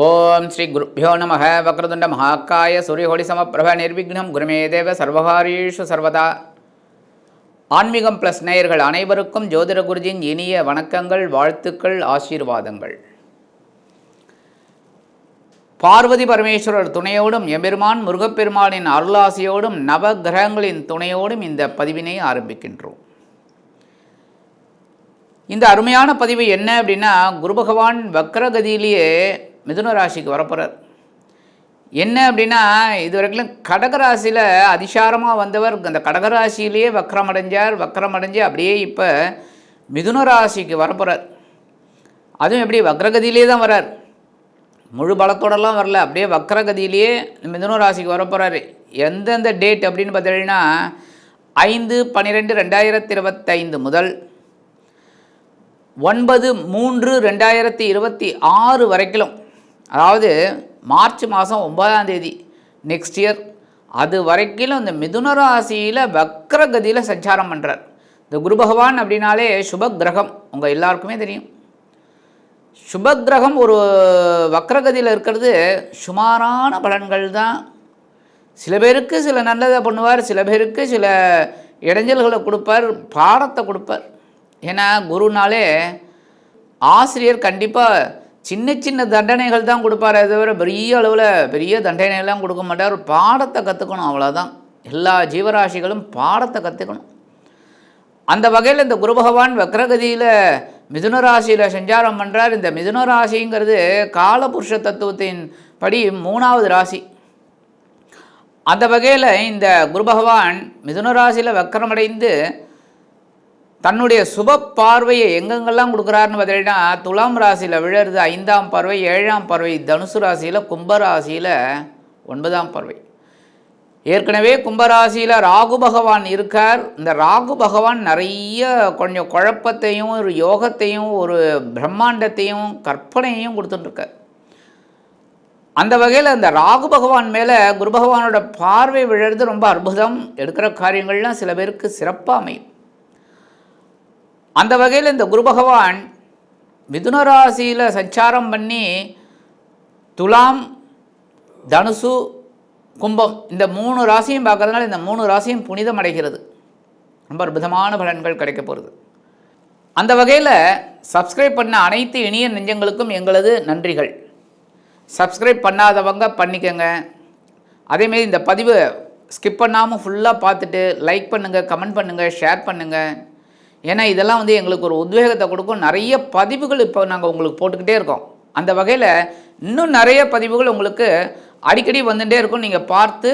ஓம் ஸ்ரீ குருப்பியோ நம வக்ரதுண்ட மகாக்காய சூரியகோடி சமப்பிரப நிர்விக்னம். குருமே தேவ சர்வகாரீஷு சர்வதா. ஆன்மீகம் ப்ளஸ் நேயர்கள் அனைவருக்கும் ஜோதிட குருஜின் இனிய வணக்கங்கள் வாழ்த்துக்கள் ஆசீர்வாதங்கள். பார்வதி பரமேஸ்வரர் துணையோடும் எம்பெருமான் முருகப்பெருமானின் அருளாசியோடும் நவ கிரகங்களின் துணையோடும் இந்த பதிவினை ஆரம்பிக்கின்றோம். இந்த அருமையான பதிவு என்ன அப்படின்னா குரு பகவான் வக்ரகதியிலேயே மிதுன ராசிக்கு வரப்போகிறார் என்ன அப்படின்னா இது வரைக்கும் கடகராசியில் அதிசாரமாக வந்தவர் அந்த கடகராசியிலேயே வக்ரம் அடைஞ்சார் வக்ரம் அடைஞ்சு அப்படியே இப்போ மிதுன ராசிக்கு வரப்போகிறார் அதுவும் எப்படி வக்ரகதியிலே தான் வரார். முழு பலத்தோடலாம் வரல அப்படியே வக்ரகதியிலேயே மிதுன ராசிக்கு வரப்போகிறாரு எந்தெந்த டேட் அப்படின்னு பார்த்தீங்கன்னா ஐந்து பன்னிரெண்டு ரெண்டாயிரத்தி இருபத்தைந்து முதல் ஒன்பது மூன்று ரெண்டாயிரத்தி இருபத்தி ஆறு வரைக்கும் அதாவது மார்ச் மாதம் ஒன்பதாம் தேதி நெக்ஸ்ட் இயர் அது வரைக்கும் இந்த மிதுன ராசியில் வக்ரகதியில் சஞ்சாரம் பண்ணுறார் இந்த குரு பகவான் அப்படின்னாலே சுப கிரகம் உங்கள் எல்லாருக்குமே தெரியும். சுப கிரகம் ஒரு வக்ரகதியில் இருக்கிறது சுமாரான பலன்கள் தான். சில பேருக்கு சில நல்லதை பண்ணுவார் சில பேருக்கு சில இடைஞ்சல்களை கொடுப்பார் பாடத்தை கொடுப்பார். ஏன்னா குருனாலே ஆசிரியர் கண்டிப்பாக சின்ன சின்ன தண்டனைகள் தான் கொடுப்பாரே தவிர பெரிய அளவில் பெரிய தண்டனைகள்லாம் கொடுக்க மாட்டார். பாடத்தை கற்றுக்கணும் அவ்வளோதான் எல்லா ஜீவராசிகளும் பாடத்தை கற்றுக்கணும் அந்த வகையில் இந்த குரு பகவான் வக்ரகதியில் மிதுன ராசியில் சஞ்சாரம் பண்ணுறார் இந்த மிதுன ராசிங்கிறது காலபுருஷ தத்துவத்தின் படி மூணாவது ராசி. அந்த வகையில் இந்த குரு பகவான் மிதுன ராசியில் வக்கரமடைந்து தன்னுடைய சுப பார்வையை எங்கெங்கெல்லாம் கொடுக்குறாருன்னு பார்த்தீங்கன்னா துலாம் ராசியில் விழருது ஐந்தாம் பார்வை ஏழாம் பார்வை தனுசு ராசியில் கும்பராசியில் ஒன்பதாம் பார்வை. ஏற்கனவே கும்பராசியில் ராகு பகவான் இருக்கார். இந்த ராகு பகவான் நிறைய கொஞ்சம் குழப்பத்தையும் ஒரு யோகத்தையும் ஒரு பிரம்மாண்டத்தையும் கற்பனையையும் கொடுத்துட்டுருக்கார். அந்த வகையில் அந்த ராகு பகவான் மேலே குரு பகவானோட பார்வை விழுறது ரொம்ப அற்புதம். எடுக்கிற காரியங்கள்லாம் சில பேருக்கு சிறப்பாக அமையும். அந்த வகையில் இந்த குரு பகவான் மிதுன ராசியில் சஞ்சாரம் பண்ணி துலாம் தனுசு கும்பம் இந்த மூணு ராசியும் பார்க்கறதுனால இந்த மூணு ராசியும் புனிதம் அடைகிறது. ரொம்ப அற்புதமான பலன்கள் கிடைக்க போகிறது அந்த வகையில் சப்ஸ்கிரைப் பண்ண அனைத்து இனிய நெஞ்சங்களுக்கும் எங்களது நன்றிகள். சப்ஸ்கிரைப் பண்ணாதவங்க பண்ணிக்கோங்க. அதேமாரி இந்த பதிவு ஸ்கிப் பண்ணாமல் ஃபுல்லாக பார்த்துட்டு லைக் பண்ணுங்கள் கமெண்ட் பண்ணுங்கள் ஷேர் பண்ணுங்கள் ஏன்னா இதெல்லாம் வந்து எங்களுக்கு ஒரு உத்வேகத்தை கொடுக்கும். நிறைய பதிவுகள் இப்போ நாங்கள் உங்களுக்கு போட்டுக்கிட்டே இருக்கோம். அந்த வகையில் இன்னும் நிறைய பதிவுகள் உங்களுக்கு அடிக்கடி வந்துகிட்டே இருக்கும். நீங்கள் பார்த்து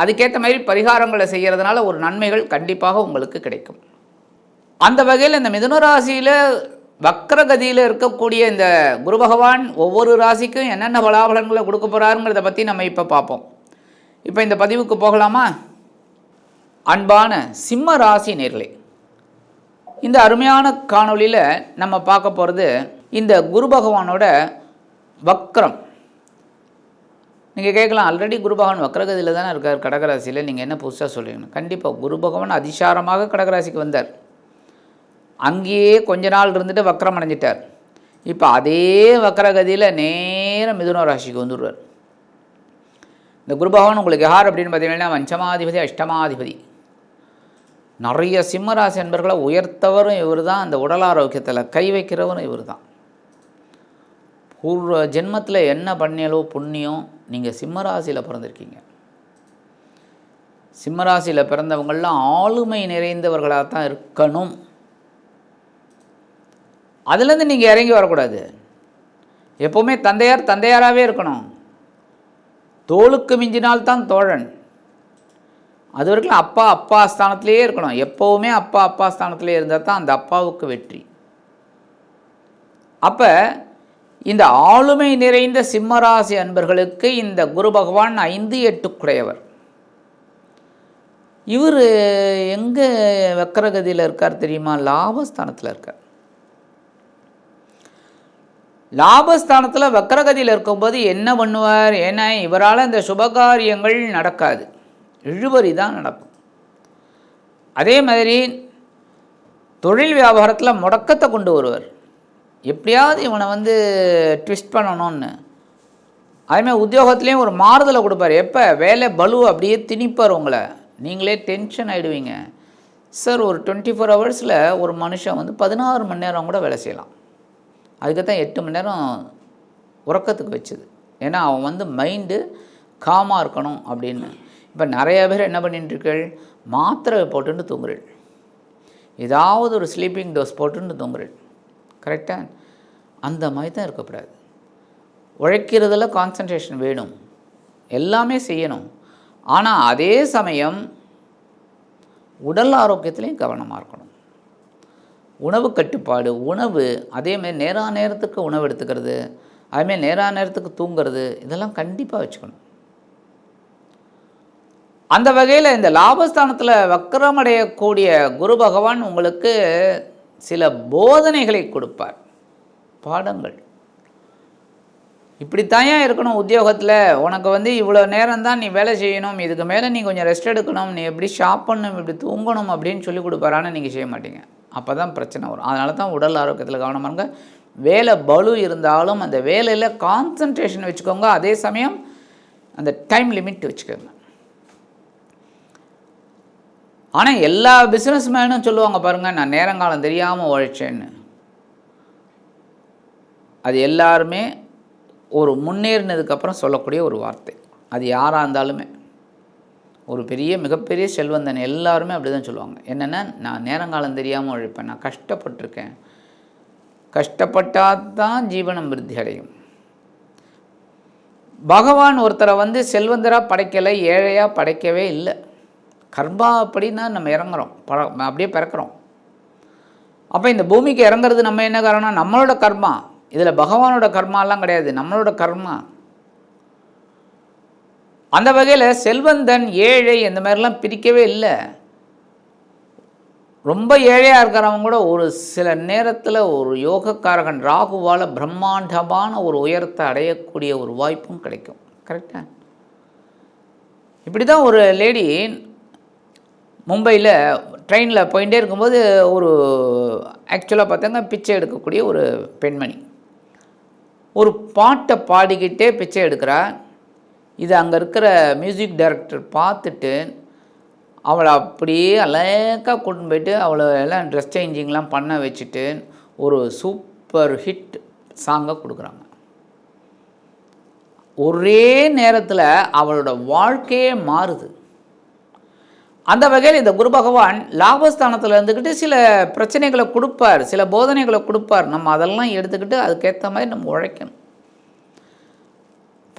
அதுக்கேற்ற மாதிரி பரிகாரங்களை செய்கிறதுனால ஒரு நன்மைகள் கண்டிப்பாக உங்களுக்கு கிடைக்கும். அந்த வகையில் இந்த மிதுனராசியில் வக்ரகதியில் இருக்கக்கூடிய இந்த குரு பகவான் ஒவ்வொரு ராசிக்கும் என்னென்ன பலாபலன்களை கொடுக்க போகிறாருங்கிறத பற்றி நம்ம இப்போ பார்ப்போம். இப்போ இந்த பதிவுக்கு போகலாமா? அன்பான சிம்ம ராசி நேர்களே இந்த அருமையான காணொளியில் நம்ம பார்க்க போகிறது இந்த குரு பகவானோட வக்ரம். நீங்கள் கேட்கலாம் ஆல்ரெடி குரு பகவான் வக்ரகதியில் தானே இருக்கார் கடகராசியில். நீங்கள் என்ன புதுசாக சொல்லுவீங்க கண்டிப்பாக குரு பகவான் அதிசாரமாக கடகராசிக்கு வந்தார். அங்கேயே கொஞ்ச நாள் இருந்துட்டு வக்ரம் அடைஞ்சிட்டார். இப்போ அதே வக்ரகதியில் நேரம் மிதுன ராசிக்கு வந்துடுவார் இந்த குரு பகவான் உங்களுக்கு யார் அப்படின்னு பார்த்தீங்கன்னா பஞ்சமாதிபதி அஷ்டமாதிபதி. நிறைய சிம்மராசி என்பர்களை உயர்த்தவரும் இவர் தான் அந்த உடல் ஆரோக்கியத்தில் கை வைக்கிறவரும் இவர் தான் பூர்வ ஜென்மத்தில் என்ன பண்ணியலோ புண்ணியம் நீங்கள் சிம்மராசியில் பிறந்திருக்கீங்க. சிம்மராசியில் பிறந்தவங்கள்லாம் ஆளுமை நிறைந்தவர்களாக தான் இருக்கணும். அதுலேருந்து நீங்கள் இறங்கி வரக்கூடாது. எப்போவுமே தந்தையார் தந்தையாராகவே இருக்கணும். தோளுக்கு மிஞ்சினால்தான் தோழன். அது வரைக்கும் அப்பா அப்பா ஸ்தானத்திலேயே இருக்கணும். எப்போவுமே அப்பா அப்பா ஸ்தானத்திலே இருந்தால் தான் அந்த அப்பாவுக்கு வெற்றி. அப்போ இந்த ஆளுமை நிறைந்த சிம்மராசி அன்பர்களுக்கு இந்த குரு பகவான் ஐந்து எட்டுக்குடையவர். இவர் எங்கே வக்கரகதியில் இருக்கார் தெரியுமா? லாபஸ்தானத்தில் இருக்கார். லாபஸ்தானத்தில் வக்கரகதியில் இருக்கும்போது என்ன பண்ணுவார்? ஏன்னா இவரால் இந்த சுபகாரியங்கள் நடக்காது. இழுபறி தான் நடக்கும். அதே மாதிரி தொழில் வியாபாரத்தில் முடக்கத்தை கொண்டு வருவார். எப்படியாவது இவனை வந்து ட்விஸ்ட் பண்ணணும்னு. அதேமாதிரி உத்தியோகத்துலேயும் ஒரு மாறுதலை கொடுப்பார். எப்போ? வேலை பலு அப்படியே திணிப்பார் உங்களை. நீங்களே டென்ஷன் ஆகிடுவீங்க சார் ஒரு டுவெண்ட்டி ஃபோர் ஹவர்ஸில் ஒரு மனுஷன் வந்து பதினாறு மணி நேரம் கூட வேலை செய்யலாம். அதுக்கு தான் எட்டு மணி நேரம் உறக்கத்துக்கு வச்சுது. ஏன்னா அவன் வந்து மைண்டு காமாக இருக்கணும் அப்படின்னு. இப்போ நிறைய பேர் என்ன பண்ணிட்டுருக்கள் மாத்திரை போட்டுன்னு தூங்குறீள். ஏதாவது ஒரு ஸ்லீப்பிங் டோஸ் போட்டுன்னு தூங்குறீள். கரெக்டாக அந்த மாதிரி தான் இருக்கக்கூடாது. உழைக்கிறதுல கான்சன்ட்ரேஷன் வேணும். எல்லாமே செய்யணும். ஆனால் அதே சமயம் உடல் ஆரோக்கியத்துலேயும் கவனமாக இருக்கணும். உணவு கட்டுப்பாடு உணவு அதேமாரி நேரா நேரத்துக்கு உணவு எடுத்துக்கிறது அதுமாரி நேரா நேரத்துக்கு தூங்குறது இதெல்லாம் கண்டிப்பாக வச்சுக்கணும். அந்த வகையில் இந்த லாபஸ்தானத்தில் வக்கரமடையக்கூடிய குரு பகவான் உங்களுக்கு சில போதனைகளை கொடுப்பார். பாடங்கள். இப்படித்தாயா இருக்கணும் உத்தியோகத்தில். உனக்கு வந்து இவ்வளோ நேரம் தான் நீ வேலை செய்யணும். இதுக்கு மேலே நீ கொஞ்சம் ரெஸ்ட் எடுக்கணும். நீ எப்படி ஷாப் பண்ணணும்? இப்படி தூங்கணும் அப்படின்னு சொல்லி கொடுப்பாரு ஆனால் நீங்கள் செய்ய மாட்டீங்க. அப்போ தான் பிரச்சனை வரும். அதனால தான் உடல் ஆரோக்கியத்தில் கவனமாக இருங்க வேலை பலு இருந்தாலும் அந்த வேலையில் கான்சன்ட்ரேஷன் வச்சுக்கோங்க. அதே சமயம் அந்த டைம் லிமிட் வச்சுக்கோங்க. ஆனால் எல்லா பிஸ்னஸ் மேனும் சொல்லுவாங்க பாருங்கள் நான் நேரங்காலம் தெரியாமல் உழைச்சேன்னு. அது எல்லாருமே ஒரு முன்னேறினதுக்கப்புறம் சொல்லக்கூடிய ஒரு வார்த்தை. அது யாராக இருந்தாலுமே. ஒரு பெரிய மிகப்பெரிய செல்வந்தன் எல்லாருமே அப்படி தான் சொல்லுவாங்க. என்னென்னா நான் நேரங்காலம் தெரியாமல் உழைப்பேன் நான் கஷ்டப்பட்டிருக்கேன். கஷ்டப்பட்டால் தான் ஜீவனம் விருத்தி அடையும். பகவான் ஒருத்தரை வந்து செல்வந்தராக படைக்கலை ஏழையாக படைக்கவே இல்லை. கர்மா அப்படின்னா நம்ம இறங்குறோம். ப அப்படியே பிறக்கிறோம். அப்போ இந்த பூமிக்கு இறங்குறது நம்ம என்ன காரணம்? நம்மளோட கர்மா. இதில் பகவானோட கர்மாலாம் கிடையாது. நம்மளோட கர்மா. அந்த வகையில் செல்வந்தன் ஏழை இந்த மாதிரிலாம் பிரிக்கவே இல்லை. ரொம்ப ஏழையாக இருக்கிறவங்க கூட ஒரு சில நேரத்தில் ஒரு யோகக்காரகன் ராகுவால் பிரம்மாண்டமான ஒரு உயரத்தை அடையக்கூடிய ஒரு வாய்ப்பும் கிடைக்கும். கரெக்டாக இப்படி தான் ஒரு லேடி மும்பையில் ட்ரெயினில் போயிட்டே இருக்கும்போது ஒரு ஆக்சுவலாக பார்த்தாங்க பிச்சை எடுக்கக்கூடிய ஒரு பெண்மணி. ஒரு பாட்டை பாடிக்கிட்டே பிச்சை எடுக்கிறா. இது அங்கே இருக்கிற மியூசிக் டைரக்டர் பார்த்துட்டு அவளை அப்படியே அலேக்காக கூட்டின்னு போயிட்டு அவளை எல்லாம் ட்ரெஸ் சேஞ்சிங்லாம் பண்ண வச்சுட்டு ஒரு சூப்பர் ஹிட் சாங்கை கொடுக்குறாங்க. ஒரே நேரத்தில் அவளோட வாழ்க்கையே மாறுது. அந்த வகையில் இந்த குரு பகவான் லாபஸ்தானத்தில் இருந்துக்கிட்டு சில பிரச்சனைகளை கொடுப்பார் சில போதனைகளை கொடுப்பார். நம்ம அதெல்லாம் எடுத்துக்கிட்டு அதுக்கேற்ற மாதிரி நம்ம உழைக்கணும்.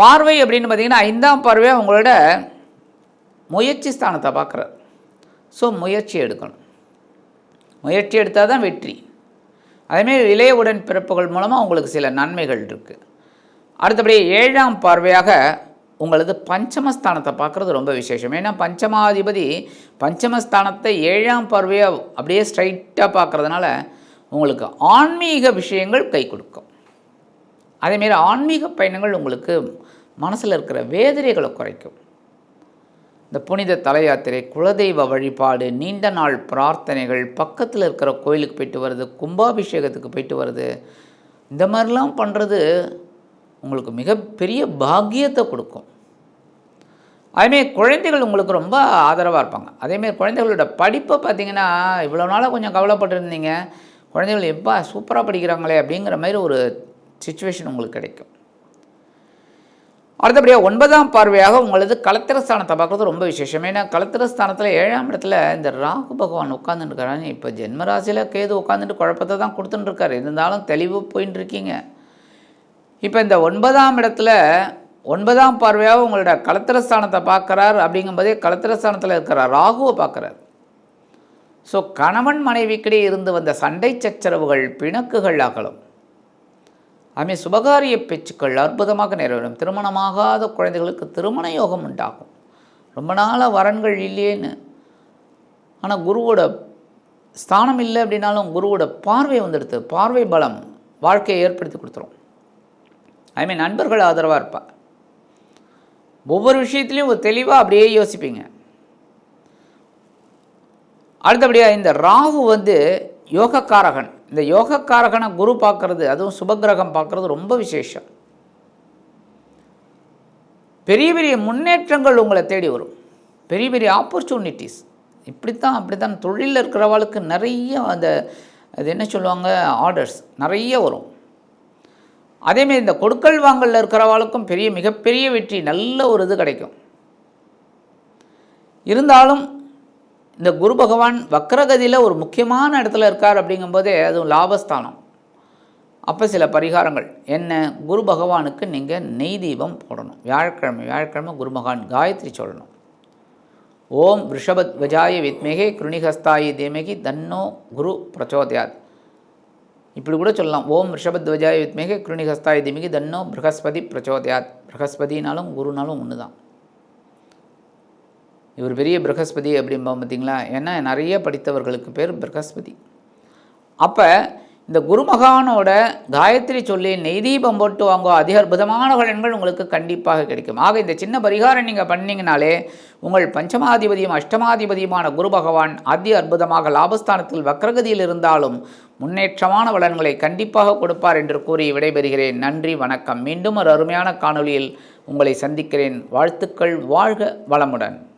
பார்வை அப்படின்னு பார்த்தீங்கன்னா ஐந்தாம் பார்வையாக அவங்களோட முயற்சி ஸ்தானத்தை பார்க்குறார். ஸோ முயற்சி எடுக்கணும். முயற்சி எடுத்தால் தான் வெற்றி. அதேமாரி இளைய உடன் பிறப்புகள் மூலமாக அவங்களுக்கு சில நன்மைகள் இருக்குது அடுத்தபடி ஏழாம் பார்வையாக உங்களது பஞ்சமஸ்தானத்தை பார்க்குறது ரொம்ப விசேஷம். ஏன்னா பஞ்சமாதிபதி பஞ்சமஸ்தானத்தை ஏழாம் பார்வையாக அப்படியே ஸ்ட்ரைட்டாக பார்க்குறதுனால உங்களுக்கு ஆன்மீக விஷயங்கள் கை கொடுக்கும். அதேமாரி ஆன்மீக பயணங்கள் உங்களுக்கு மனசில் இருக்கிற வேதனைகளை குறைக்கும். இந்த புனித தலையாத்திரை குலதெய்வ வழிபாடு நீண்ட நாள் பிரார்த்தனைகள் பக்கத்தில் இருக்கிற கோயிலுக்கு போயிட்டு வருது கும்பாபிஷேகத்துக்கு போயிட்டு வருது இந்த மாதிரிலாம் பண்ணுறது உங்களுக்கு மிகப்பெரிய பாக்கியத்தை கொடுக்கும். அதேமாரி குழந்தைகள் உங்களுக்கு ரொம்ப ஆதரவாக இருப்பாங்க. அதேமாரி குழந்தைகளோட படிப்பை பார்த்தீங்கன்னா இவ்வளோ நாளாக கொஞ்சம் கவலைப்பட்டிருந்தீங்க. குழந்தைகள் எப்போ சூப்பராக படிக்கிறாங்களே அப்படிங்கிற மாதிரி ஒரு சுச்சுவேஷன் உங்களுக்கு கிடைக்கும். அடுத்தபடியாக ஒன்பதாம் பார்வையாக உங்களது கலத்திரஸ்தானத்தை பார்க்குறது ரொம்ப விசேஷம். ஏன்னா கலத்திரஸ்தானத்தில் ஏழாம் இடத்துல இந்த ராகு பகவான் உட்காந்துருக்காரு இப்போ ஜென்மராசியில் கேது உட்காந்துட்டு குழப்பத்தை தான் கொடுத்துட்டுருக்காரு. இருந்தாலும் தெளிவு போயின்னு இருக்கீங்க இப்போ இந்த ஒன்பதாம் இடத்துல ஒன்பதாம் பார்வையாக உங்களோட கலத்திரஸ்தானத்தை பார்க்குறார் அப்படிங்கும்போதே கலத்திரஸ்தானத்தில் இருக்கிற ராகுவை பார்க்குறார். ஸோ கணவன் மனைவிக்கிடையே இருந்து வந்த சண்டை சச்சரவுகள் பிணக்குகள் அகலும். அதுமே சுபகாரிய பேச்சுக்கள் அற்புதமாக நிறைவேறும். திருமணமாகாத குழந்தைகளுக்கு திருமண யோகம் உண்டாகும். ரொம்ப நாளாக வரன்கள் இல்லையேன்னு. ஆனால் குருவோட ஸ்தானம் இல்லை அப்படின்னாலும் குருவோட பார்வை வந்துடுது. பார்வை பலம் வாழ்க்கையை ஏற்படுத்தி கொடுத்துரும். ஐ மீன் நண்பர்கள் ஆதரவாக இருப்பா. ஒவ்வொரு விஷயத்துலையும் ஒரு தெளிவாக அப்படியே யோசிப்பீங்க. அடுத்தபடியாக இந்த ராகு வந்து யோகக்காரகன். இந்த யோகக்காரகனை குரு பார்க்குறது அதுவும் சுபகிரகம் பார்க்குறது ரொம்ப விசேஷம். பெரிய பெரிய முன்னேற்றங்கள் உங்களை தேடி வரும். பெரிய பெரிய ஆப்பர்ச்சுனிட்டிஸ் இப்படித்தான் அப்படித்தான் தொழிலில் இருக்கிறவாளுக்கு நிறைய அந்த அது என்ன சொல்லுவாங்க ஆர்டர்ஸ் நிறைய வரும். அதேமாரி இந்த கொடுக்கல் வாங்கலில் இருக்கிறவாளுக்கும் பெரிய மிகப்பெரிய வெற்றி நல்ல ஒரு இது கிடைக்கும். இருந்தாலும் இந்த குரு பகவான் வக்ரகதியில் ஒரு முக்கியமான இடத்துல இருக்கார் அப்படிங்கும்போதே அதுவும் லாபஸ்தானம். அப்போ சில பரிகாரங்கள். என்ன? குரு பகவானுக்கு நீங்கள் நெய் தீபம் போடணும். வியாழக்கிழமை வியாழக்கிழமை குரு பகவான் காயத்ரி சொல்லணும். ஓம் ரிஷபத் வஜாய வித்மேகே கிருணிகஸ்தாயி தேமகி தன்னோ குரு பிரச்சோதயாத். இப்படி கூட சொல்லலாம். ஓம் ரிஷபத்வஜாய வித்மேகே கிருணிகஸ்தாய திமிகி தன்னோ ப்ரகஸ்பதி பிரச்சோதயாத். ப்ரகஸ்பதினாலும் குருனாலும் ஒன்று தான் இவர் பெரிய ப்ரகஸ்பதி அப்படிம்பா பார்த்தீங்களா ஏன்னா நிறைய படித்தவர்களுக்கு பேர் ப்ரகஸ்பதி. அப்போ இந்த குருமகானோட காயத்ரி சொல்லி நெய்தீபம் போட்டு வாங்கோ அதிக அற்புதமான பலன்கள் உங்களுக்கு கண்டிப்பாக கிடைக்கும். ஆக இந்த சின்ன பரிகாரம் நீங்கள் பண்ணிங்கனாலே உங்கள் பஞ்சமாதிபதியும் அஷ்டமாதிபதியுமான குரு பகவான் அதி அற்புதமாக லாபஸ்தானத்தில் வக்ரகதியில் இருந்தாலும் முன்னேற்றமான பலன்களை கண்டிப்பாக கொடுப்பார் என்று கூறி விடைபெறுகிறேன். நன்றி வணக்கம். மீண்டும் ஒரு அருமையான காணொலியில் உங்களை சந்திக்கிறேன். வாழ்த்துக்கள் வாழ்க வளமுடன்.